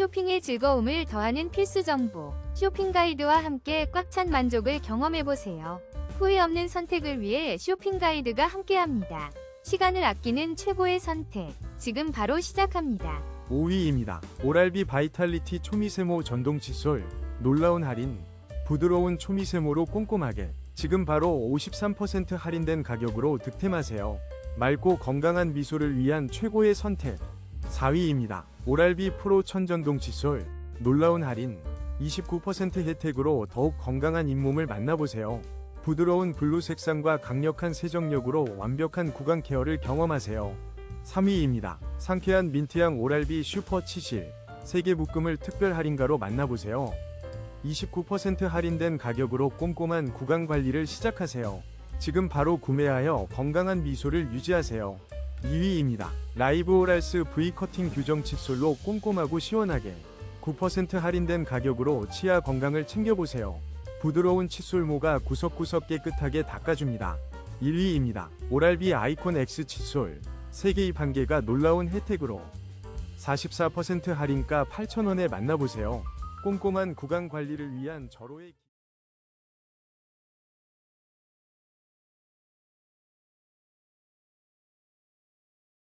쇼핑의 즐거움을 더하는 필수 정보. 쇼핑 가이드와 함께 꽉 찬 만족을 경험해보세요. 후회 없는 선택을 위해 쇼핑 가이드가 함께합니다. 시간을 아끼는 최고의 선택. 지금 바로 시작합니다. 5위입니다. 오랄비 바이탈리티 초미세모 전동 칫솔 놀라운 할인 부드러운 초미세모로 꼼꼼하게 지금 바로 53% 할인된 가격으로 득템하세요. 맑고 건강한 미소를 위한 최고의 선택 4위입니다. 오랄비 프로 천전동 칫솔 놀라운 할인 29% 혜택으로 더욱 건강한 잇몸을 만나보세요. 부드러운 블루 색상과 강력한 세정력으로 완벽한 구강 케어를 경험하세요. 3위입니다. 상쾌한 민트향 오랄비 슈퍼 치실 세개 묶음을 특별 할인가로 만나보세요. 29% 할인된 가격으로 꼼꼼한 구강 관리를 시작하세요. 지금 바로 구매하여 건강한 미소를 유지하세요. 2위입니다. 라이브 오랄스 V 커팅 규정 칫솔로 꼼꼼하고 시원하게 9% 할인된 가격으로 치아 건강을 챙겨보세요. 부드러운 칫솔모가 구석구석 깨끗하게 닦아줍니다. 1위입니다. 오랄비 아이콘 X 칫솔 3개 입 1개가 놀라운 혜택으로 44% 할인가 8,000원에 만나보세요. 꼼꼼한 구강 관리를 위한 절호의 기-